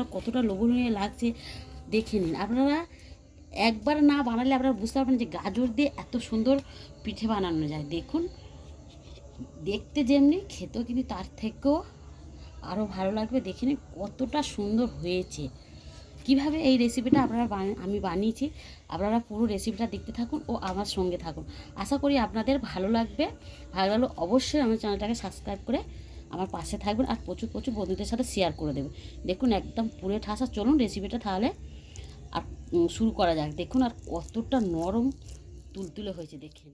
আর কতটা লোভনীয় লাগছে, দেখে নিন। আপনারা একবার না বানালে আপনারা বুঝতে পারবেন যে গাজর দিয়ে এত সুন্দর পিঠে বানানো যায়। দেখুন, দেখতে যেমনি, খেতেও কিন্তু তার থেকেও আরও ভালো লাগবে। দেখে নিন কতটা সুন্দর হয়েছে। কীভাবে এই রেসিপিটা আপনারা আমি বানিয়েছি, আপনারা পুরো রেসিপিটা দেখতে থাকুন ও আমার সঙ্গে থাকুন। আশা করি আপনাদের ভালো লাগবে। ভালো লাগলে অবশ্যই আমার চ্যানেলটাকে সাবস্ক্রাইব করে আমার পাশে থাকবেন আর প্রচুর প্রচুর বন্ধুদের সাথে শেয়ার করে দেবেন। দেখুন একদম পুরে ঠাসা চলুন রেসিপিটা তাহলে আর শুরু করা যাক। দেখুন আর কতটা নরম তুলতুলে হয়েছে দেখে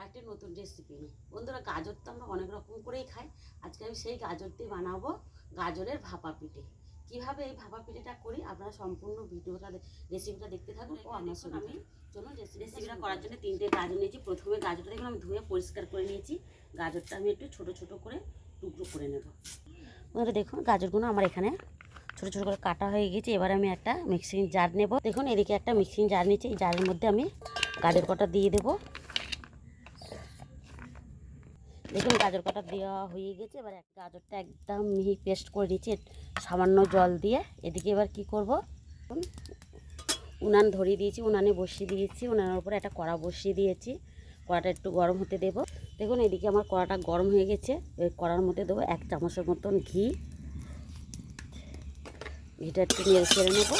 আরেকটা নতুন রেসিপি বন্ধুরা গাজর তো আমরা অনেক রকম করেই খাই। আজকে আমি সেই গাজর দিয়ে বানাবো গাজরের ভাপা পিঠে। কীভাবে এই ভাপা পিঠেটা করি আপনারা সম্পূর্ণ ভিডিওটা রেসিপিটা দেখতে থাকুন। ও আমার সঙ্গে আমি চলুন রেসিপিটা করার জন্য তিনটে গাজর নিয়েছি। প্রথমে গাজরটা দেখুন আমি ধুয়ে পরিষ্কার করে নিয়েছি। গাজরটা আমি একটু ছোট ছোট করে টুকরো দেখুন, গাজরগুলো আমার এখানে ছোটো ছোটো করে কাটা হয়ে গেছে এবার আমি একটা মিক্সিং জার নেব। দেখুন, এদিকে একটা মিক্সিং জার নিয়েছি। এই জারের মধ্যে আমি গাজর কটা দিয়ে দেবো। দেখুন, গাজর কটা দেওয়া হয়ে গেছে এবার এক গাজরটা একদম মিহি পেস্ট করে নিয়েছি। সামান্য জল দিয়ে। এদিকে এবার কি করব? উনান ধরিয়ে দিয়েছি, উনানে বসিয়ে দিয়েছি। উনানের উপরে একটা কড়া বসিয়ে দিয়েছি। কড়াটা একটু গরম হতে দেবো। দেখুন, এদিকে আমার কড়াটা গরম হয়ে গেছে। ওই কড়ার মধ্যে দেবো এক চামচের মতন ঘি। ঘিটা একটু নেড়ে ছেড়ে নেব।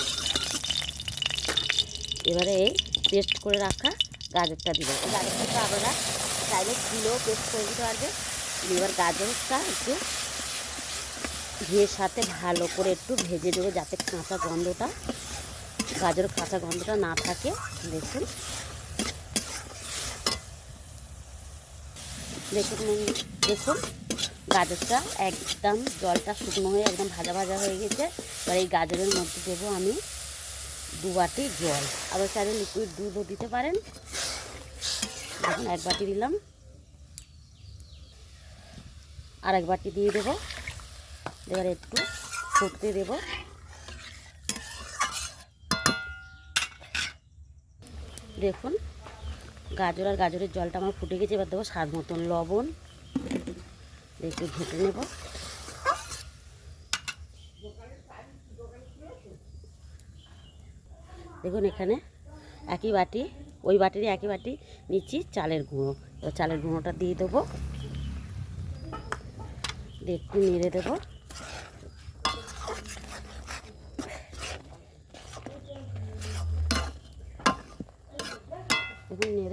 এবারে এই পেস্ট করে রাখা গাজরটা দিব। গাজরটা আপনারা চাইলে কিলো পেস্ট করে দিতে পারবে। এবার গাজরটা একটু ঘিয়ের সাথে ভালো করে একটু ভেজে দেবো যাতে কাঁচা গন্ধটা, গাজরের কাঁচা গন্ধটা না থাকে। দেখুন। দেখুন দেখুন, গাজরটা একদম জলটা শুকনো হয়ে একদম ভাজা ভাজা হয়ে গেছে। এবার এই গাজরের মধ্যে দেবো আমি দু বাটি জল। আবার চাইলে লিকুইড দুধও দিতে পারেন। এখন এক বাটি দিলাম। আর এক বাটি দিয়ে দেবো। এবার একটু ফুটতে দেব। দেখুন গাজর আর গাজরের জলটা আমার ফুটে গেছে, এবার দেবো স্বাদ মতন লবণ। একটু ঘেটে নেব। দেখুন এখানে একই বাটি, ওই বাটিরই একই বাটি নিচ্ছি চালের গুঁড়ো। এবার চালের গুঁড়োটা দিয়ে দেবো। দিয়ে একটু নেড়ে দেবো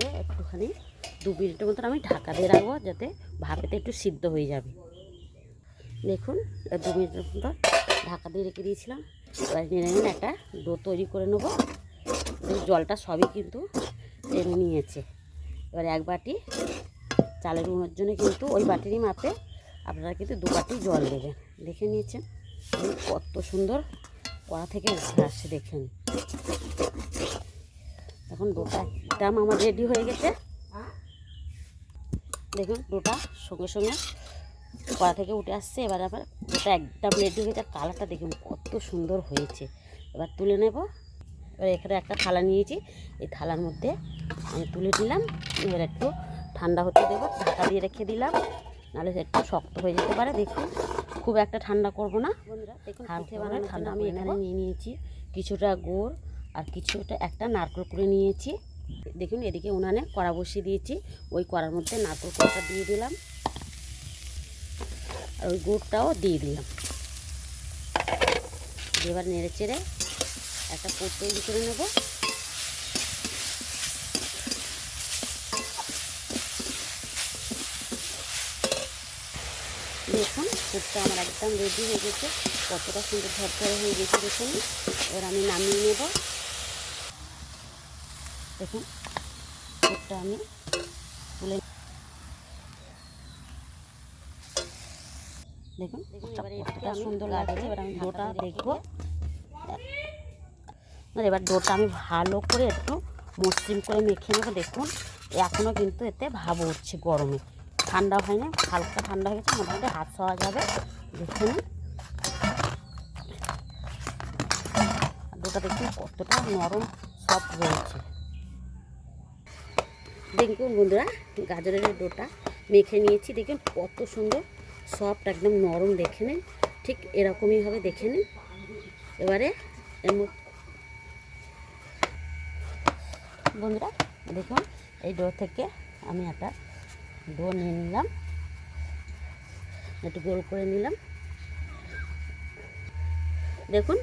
দেখুন একটুখানি দু মিনিটের মতন আমি ঢাকা দিয়ে রাখব যাতে ভাপেতে একটু সিদ্ধ হয়ে যাবে। দেখুন দু মিনিটের মতো ঢাকা দিয়ে রেখে দিয়েছিলাম। এবার নিয়ে একটা ডো তৈরি করে নেব। জলটা সবই কিন্তু টেনে নিয়েছে। এবার এক বাটি চালের গুঁড়োর জন্য কিন্তু ওই বাটিরই মাপে আপনারা কিন্তু দু বাটি জল দেবেন। দেখে নিয়েছেন? কত সুন্দর কড়া থেকে উঠে আসছে দেখেন। এখন ডোটা একদম আমার রেডি হয়ে গেছে। দেখুন ডোটা সঙ্গে সঙ্গে কড়া থেকে উঠে আসছে। এবার আবার ডোটা একদম রেডি হয়ে গেছে আর কালারটা দেখুন কত সুন্দর হয়েছে। এবার তুলে নেব। এবার এখানে একটা থালা নিয়েছি। এই থালার মধ্যে আমি তুলে নিলাম এবার একটু ঠান্ডা হতে দেবো। ঢাকা দিয়ে রেখে দিলাম। নাহলে একটু শক্ত হয়ে যেতে পারে। দেখুন খুব একটা ঠান্ডা করব না। বন্ধুরা দেখুন ঠান্ডা আমি এখানে নিয়ে নিয়েছি কিছুটা গুড়। আর কিছুটা একটা নারকেল করে নিয়েছি। দেখুন, এদিকে উনানে কড়া বসিয়ে দিয়েছি। ওই কড়ার মধ্যে নারকেল কোড়াটা দিয়ে দিলাম। আর ওই গুড়টাও দিয়ে দিলাম। এবার নেড়ে চেড়ে একটা পুর তৈরি করে নেব। দেখুন পুরটা আমার একদম রেডি হয়ে গেছে। কতটা সুন্দর ঝরঝরে হয়ে গেছে, দেখুন। এবার আমি নামিয়ে নেব। দেখুন পুরটা আমি তুলে দেখুন কতটা সুন্দর লাগছে। এবার আমি ডোটা দেখব। আর এবার ডোটা আমি ভালো করে একটু মসৃণ করে মেখে নেব। দেখুন এখনও কিন্তু এতে ভাব উঠছে গরমে। ঠান্ডা হয়নি হালকা ঠান্ডা হয়ে গেছে মোটামুটি হাত খাওয়া যাবে। দেখুন ডোটা দেখুন কতটা নরম সফট হয়েছে। দেখুন বন্ধুরা, গাজরের ডোটা মেখে নিয়েছি। দেখুন কত সুন্দর সফট একদম নরম দেখে নিন। ঠিক এরকমই হবে দেখে নিন। এবারে বন্ধুরা, দেখুন এই ডো থেকে আমি একটা ডো নিয়ে নিলাম। একটু গোল করে নিলাম। দেখুন,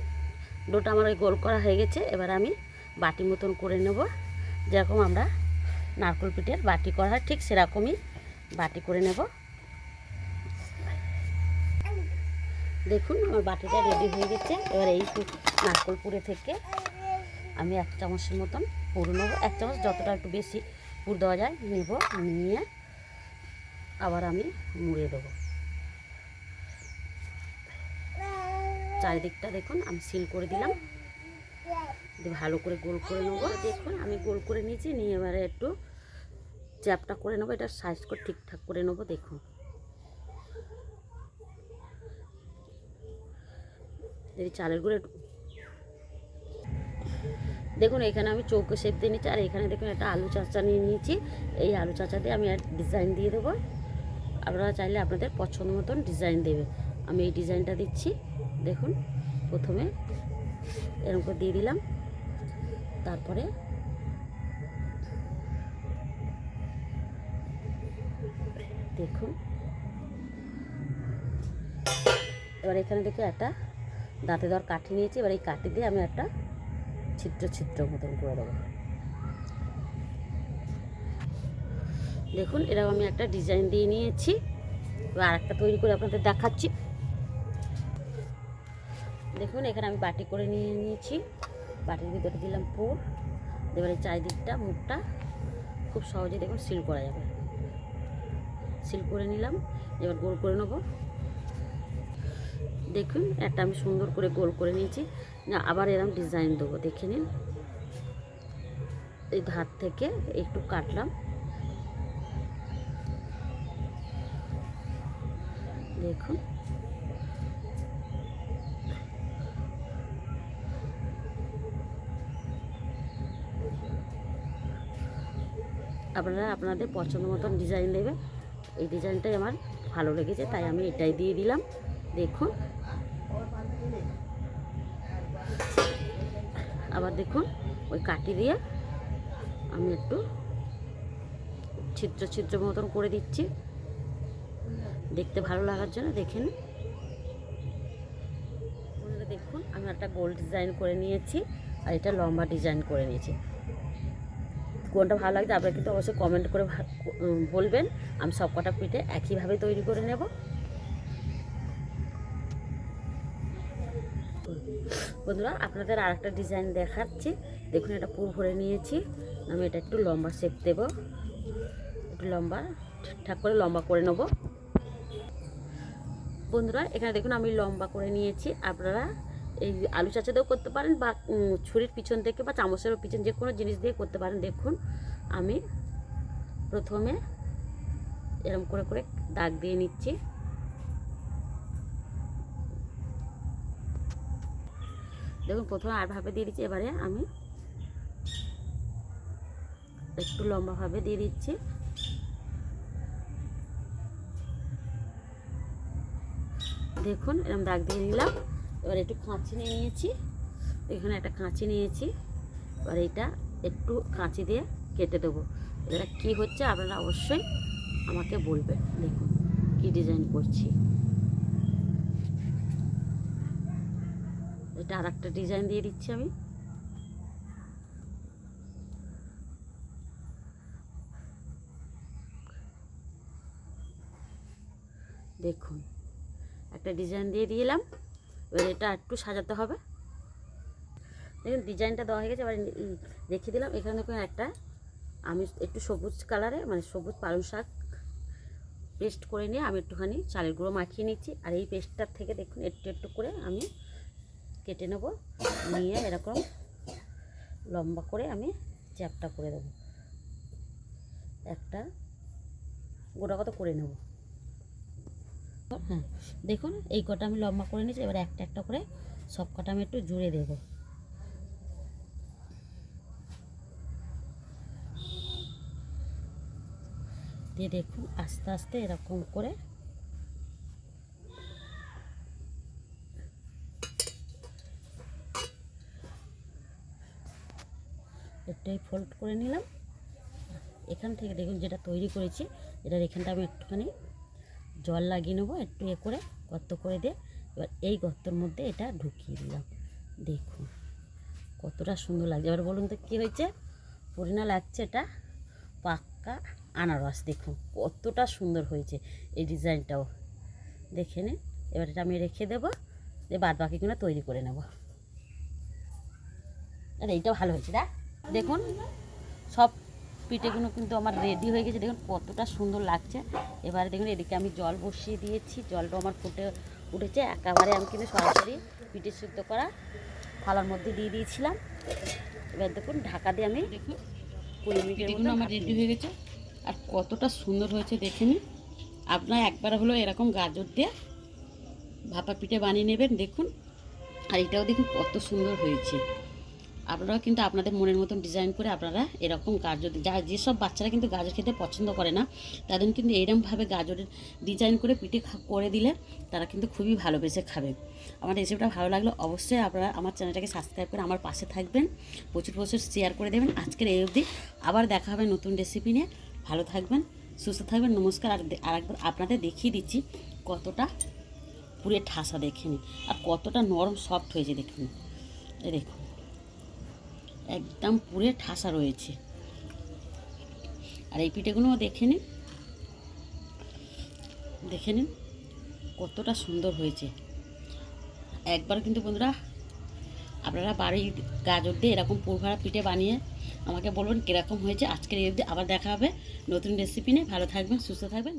ডোটা আমার ওই গোল করা হয়ে গেছে। এবার আমি বাটি মতন করে নেব। যেরকম আমরা নারকোল পিঠের বাটি করা হয়, ঠিক সেরকমই বাটি করে নেব। দেখুন, আমার বাটিটা রেডি হয়ে গেছে। এবার এই নারকোল পুরে থেকে আমি এক চামচের মতন পুর নেব। এক চামচ যতটা একটু বেশি পুর দেওয়া যায়, নেব, নিয়ে আবার আমি মুড়ে দেবো। চারিদিকটা দেখুন, আমি সিল করে দিলাম। ভালো করে গোল করে নেব। দেখুন, আমি গোল করে নিয়েছি, নিয়ে এবারে একটু চ্যাপটা করে নেব এটা সাইজ করে ঠিকঠাক করে নেব, দেখুন। এই চালের গুঁড়ো দেখুন, এখানে আমি চৌকো শেপ দিয়ে নিচ্ছি, আর এখানে দেখুন, একটা আলু চাচা নিয়ে নিয়েছি। এই আলু চাচা দিয়ে আমি আর ডিজাইন দিয়ে দেবো। আপনারা চাইলে আপনাদের পছন্দ মতন ডিজাইন দেবে। আমি এই ডিজাইনটা দিচ্ছি, দেখুন, প্রথমে এরকম করে দিয়ে দিলাম। তারপরে দেখুন। এবার এখানে দেখে একটা দাঁতে দর কাঠি নিয়েছি। এবার এই কাঠি দিয়ে আমি একটা ছিদ্র ছিদ্র মতন করে দেবো। দেখুন, এরকম আমি একটা ডিজাইন দিয়ে নিয়েছি। এবার আরেকটা তৈরি করে আপনাদের দেখাচ্ছি। দেখুন, এখানে আমি বাটি করে নিয়ে নিয়েছি। বাটির ভিতরে দিলাম পুর। এবারে চারিদিকটা, মুখটা খুব সহজে দেখুন সিল করা যাবে। সিল করে নিলাম। এবার গোল করে নেব। দেখুন, একটা আমি সুন্দর করে গোল করে নিয়েছি। আবার এরকম ডিজাইন দেবো, দেখে নিন। এই ধার থেকে একটু কাটলাম। দেখুন। আপনারা আপনাদের পছন্দ মতন ডিজাইন দেবে এই ডিজাইনটাই আমার ভালো লেগেছে, তাই আমি এটাই দিয়ে দিলাম। দেখুন। আবার দেখুন, ওই কাটি দিয়ে আমি একটু ছিদ্র ছিদ্র মতন করে দিচ্ছি। দেখতে ভালো লাগার জন্য দেখে দেখুন, আমি একটা গোল ডিজাইন করে নিয়েছি, আর এটা লম্বা ডিজাইন করে নিয়েছি। কোনটা ভালো লাগছে আপনারা কিন্তু অবশ্যই কমেন্ট করে বলবেন। আমি সব কটা পিঠে একইভাবে তৈরি করে নেব। বন্ধুরা, আপনাদের আর একটা ডিজাইন দেখাচ্ছি। দেখুন, এটা পুর ভরে নিয়েছি। আমি এটা একটু লম্বা শেপ দেবো। একটু লম্বা, ঠিকঠাক করে লম্বা করে নেব। বন্ধুরা, এখানে দেখুন, আমি লম্বা করে নিয়েছি। আপনারা এই আলু চাচাতেও করতে পারেন বা ছুরির পিছন থেকে বা চামচের পিছন যে কোনো জিনিস দিয়ে করতে পারেন। দেখুন, আমি প্রথমে এরম করে করে দাগ দিয়ে নিচ্ছি। দেখুন, প্রথমে আরভাবে দিয়ে দিচ্ছি, এবারে আমি একটু লম্বাভাবে দিয়ে দিচ্ছি। দেখুন এরকম দাগ দিয়ে নিলাম। এবার একটু কাঁচি নিয়ে নিয়েছি। এখানে একটা কাঁচি নিয়েছি। এবার এইটা একটু কাঁচি দিয়ে কেটে দেবো। এটা কী হচ্ছে আপনারা অবশ্যই আমাকে বলবেন। দেখুন কী ডিজাইন করছি। এটা আর একটা ডিজাইন দিয়ে দিচ্ছি আমি। দেখুন, একটা ডিজাইন দিয়ে দিলাম। এবার এটা একটু সাজাতে হবে। দেখুন, ডিজাইনটা দেওয়া হয়ে গেছে। এবার রেখে দিলাম, এখানে দেখুন একটা, আমি একটু সবুজ কালারে মানে সবুজ পালং শাক পেস্ট করে নিয়ে আমি একটুখানি চালের গুঁড়ো মাখিয়ে নিচ্ছি। আর এই পেস্টটার থেকে দেখুন, একটু একটু করে আমি কেটে নেব, নিয়ে এরকম লম্বা করে আমি চ্যাপটা করে দেবো। একটা গোটা কত করে নেব। হ্যাঁ দেখুন, এই কটা আমি লম্বা করে নিয়েছি, এবার একটা একটা করে সব কটা আমি একটু জুড়ে দেবো। দিয়ে দেখুন, আস্তে আস্তে এরকম করে এটাই ফোল্ড করে নিলাম। এখান থেকে দেখুন, যেটা তৈরি করেছি, এটার এখানটা আমি একটুখানি জল লাগিয়ে নেব, একটু এ করে গর্ত করে দিয়ে এবার এই গর্তর মধ্যে এটা ঢুকিয়ে দিলাম। দেখুন, কতটা সুন্দর লাগছে। এবার বলুন তো কী হয়েছে? পরিণা লাগছে এটা পাক্কা আনারস। দেখুন, কতটা সুন্দর হয়েছে এই ডিজাইনটাও। দেখে নিন, এবার এটা আমি রেখে দেবো, যে বাদ বাকিগুলো তৈরি করে নেব। আর এইটাও ভালো হয়েছে দেখ দেখুন, সব পিঠেগুলো কিন্তু আমার রেডি হয়ে গেছে। দেখুন কতটা সুন্দর লাগছে। এবারে দেখুন এদিকে আমি জল বসিয়ে দিয়েছি। জলটা আমার ফুটে উঠেছে। একেবারে আমি কিন্তু সরাসরি পিঠে সিদ্ধ করা থালার মধ্যে দিয়ে দিয়েছিলাম। এবার দেখুন ঢাকা দিয়ে আমি দেখুন কুড়ি মিনিটের আমার রেডি হয়ে গেছে। আর কতটা সুন্দর হয়েছে দেখে নিন আপনার একবার হলো এরকম গাজর দিয়ে ভাপা পিঠে বানিয়ে নেবেন দেখুন। আর এটাও দেখুন কত সুন্দর হয়েছে। আপনারাও কিন্তু আপনাদের মনের মতন ডিজাইন করে আপনারা এরকম গাজর যা যেসব বাচ্চারা কিন্তু গাজর খেতে পছন্দ করে না, তাদের কিন্তু এরকমভাবে গাজরের ডিজাইন করে পিঠে করে দিলে তারা কিন্তু খুবই ভালোবেসে খাবে। আমার রেসিপিটা ভালো লাগল, অবশ্যই আপনারা আমার চ্যানেলটাকে সাবস্ক্রাইব করে আমার পাশে থাকবেন, প্রচুর প্রচুর শেয়ার করে দেবেন। আজকের এই অবধি আবার দেখা হবে নতুন রেসিপি নিয়ে। ভালো থাকবেন, সুস্থ থাকবেন, নমস্কার। আর আরেকবার আপনাদের দেখিয়ে দিচ্ছি কতটা পুরে ঠাসা দেখে আর কতটা নরম সফট হয়েছে দেখুন। দেখুন। একদম পুরে ঠাসা রয়েছে। আর এই পিঠেগুলোও দেখে নিন। দেখে নিন কতটা সুন্দর হয়েছে। একবার কিন্তু বন্ধুরা, আপনারা বাড়ির গাজর দিয়ে এরকম পুরভাড়া পিঠে বানিয়ে আমাকে বলবেন কীরকম হয়েছে। আজকের এই অবধি আবার দেখা হবে নতুন রেসিপি নিয়ে। ভালো থাকবেন, সুস্থ থাকবেন।